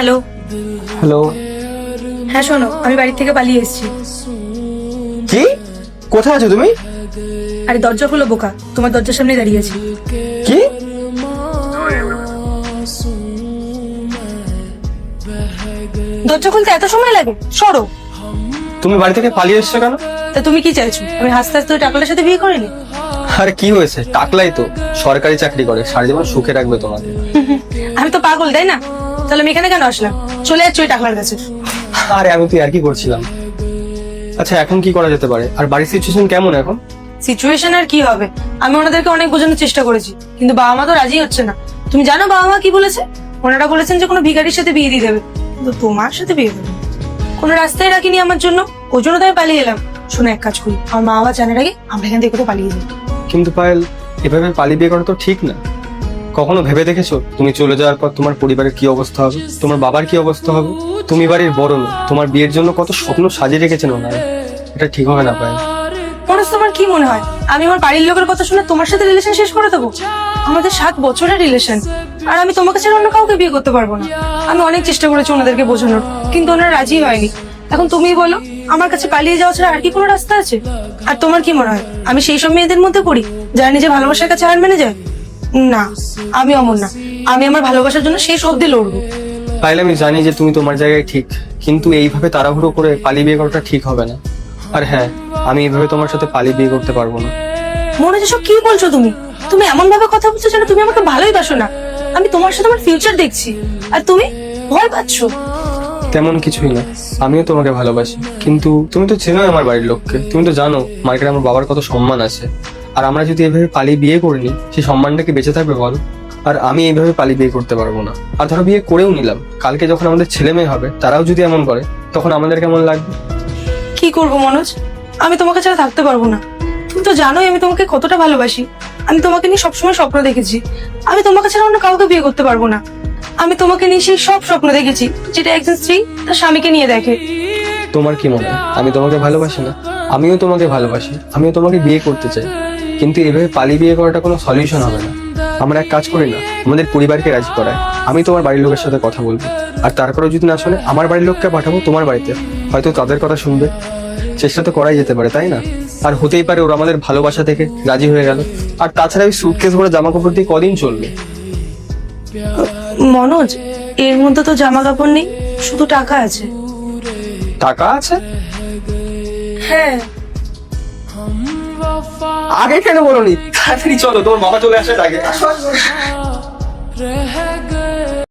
Hello. Hello. হ্যাঁ শোনো আমি বাড়ি থেকে পালিয়ে এসেছি। কি? কোথায় আছো তুমি? আরে দরজা খুলো বোকা তোমার দরজার সামনে দাঁড়িয়ে আছি। কি? দরজা খুলতে এত সময় লাগে? সরো। তুমি বাড়ি থেকে পালিয়ে এসছো কেন? তা তুমি কি চাইছো? আমি হাসতে হাসতে ওই টাকলার সাথে বিয়ে করিনি? আরে কি হয়েছে? টাকলাই তো। সরকারি চাকরি করে সারা জীবন সুখে রাখবে তোমাকে। আমি তো পাগল তাই না? তাহলে আমি এখানে কেন আসলাম? চলে যাচ্ছি ওই টাকলার কাছে। আরে আমি তো আর কি করছিলাম। আচ্ছা এখন কি করা যেতে পারে? আর বাড়ির সিচুয়েশন কেমন এখন? সিচুয়েশন আর কি হবে? আমি ওনাদেরকে অনেক বোঝানোর চেষ্টা করেছি কিন্তু বাবা মা তো রাজি হচ্ছে না। তুমি জানো বাবা মা কি বলেছে? ওনারা বলেছেন যে কোনো ভিখারির সাথে বিয়ে দিয়ে দেবে। কিন্তু তোমার সাথে বিয়ে দেবে কোনো রাস্তায় রাখিনি আমার জন্য। ওই জন্য তো আমি পালিয়ে এলাম। শোনো এক কাজ করি। আমার মা বাবা জানার আগে আমরা এখান থেকে কোথাও পালিয়ে যাই। কিন্তু পায়েল এভাবে পালিয়ে বিয়ে করা তো ঠিক না। কখনো ভেবে দেখেছ? তুমি চলে যাওয়ার পর তোমার পরিবারের কি অবস্থা হবে? তোমার বাবার কি অবস্থা হবে? তুমি বাড়ির বড় লোক, তোমার বিয়ের জন্য কত স্বপ্ন সাজিয়ে রেখেছেন ওনারা? এটা ঠিক হবে না পায়েল মনোজ তোমার কি মনে হয়? আমি আমার বাড়ির লোকের কথা শুনে তোমার সাথে রিলেশন শেষ করে দেবো? আমাদের সাত বছরের রিলেশন আর আমি তোমাকে ছাড়া অন্য কাউকে বিয়ে করতে পারব না। আমি অনেক চেষ্টা করেছি ওনাদেরকে বোঝানোর, কিন্তু ওনারা রাজি হয়নি। এখন তুমিই বলো, আমার কাছে পালিয়ে যাওয়া ছাড়া আর কি কোনো রাস্তা আছে? আর তোমার কি মনে হয়? আমি সেই সব মেয়েদের মধ্যে পড়ি, যারা নিজে ভালোবাসার কাছে হার মেনে যায়? না আমি অমর না। আমি আমার ভালোবাসার জন্য শেষ অব্দি লড়বো। পাইল আমি জানি যে তুমি তোমার জায়গায় ঠিক কিন্তু এইভাবে তাড়াহুড়ো করে পালিয়ে বিয়ে করাটা ঠিক হবে না। আর হ্যাঁ আমি এইভাবে তোমার সাথে পালিয়ে বিয়ে করতে পারব না। মনে হচ্ছে সব কি বলছো তুমি? তুমি এমন ভাবে কথা বলছো যেন তুমি আমাকে ভালোই বাসো না। আমি তোমার সাথে আমার ফিউচার দেখছি। আর তুমি ভয় পাচ্ছো। তেমন কিছুই না। আমিও তোমাকে ভালোবাসি। কিন্তু তুমি তো চেনোই আমার বাড়ির লোককে। তুমি তো জানো মার্কেটে আমার বাবার কত সম্মান আছে। আর আমরা যদি এভাবে পালিয়ে বিয়ে করিনি সেই সম্মানটা কি বেঁচে থাকবে বল? আর আমি এইভাবে পালিয়ে বিয়ে করতে পারব না। আর ধরো বিয়ে করেও নিলাম কালকে যখন আমাদের ছেলে মেয়ে হবে তারাও যদি এমন করে তখন আমাদের কেমন লাগবে? কি করব মনোজ? আমি তোমাকে ছাড়া থাকতে পারব না। তুমি তো জানোই আমি তোমাকে কতটা ভালোবাসি। আমি তোমাকে নিয়ে সবসময় স্বপ্ন দেখেছি। আমি তোমাকে ছাড়া অন্য কাউকে বিয়ে করতে পারব না। আমি তোমাকে নিয়ে সেই সব স্বপ্ন দেখেছি যেটা একজন স্ত্রী তার স্বামীকে নিয়ে দেখে। তোমার কি মনে হয়? আমি তোমাকে ভালোবাসি না? আমিও তোমাকে ভালোবাসি। আমিও তোমাকে বিয়ে করতে চাই। কিন্তু এভাবে পালিয়ে বিয়ে করাটা কোনো সলিউশন হবে না। আমরা এক কাজ করি না আমাদের পরিবারকে রাজি করায়। আমি তোমার বাড়ির লোকের সাথে কথা বলব। আর তারপরেও যদি না শোনে আমার বাড়ির লোককে পাঠাবো তোমার বাড়িতে। হয়তো তাদের কথা শুনবে। চেষ্টা তো করাই যেতে পারে তাই না? আর হতেই পারে ওরা আমাদের ভালোবাসা থেকে রাজি হয়ে গেল। আর তাছাড়া ওই সুটকেস ভরে জামা কাপড় দিয়ে কদিন চলবে? মনোজ এর মধ্যে তো জামা কাপড় নেই শুধু টাকা আছে। টাকা আছে? হ্যাঁ। আগে কেন বলনি? তাড়াতাড়ি চলো তোমার মামা চলে আসে আগে। रह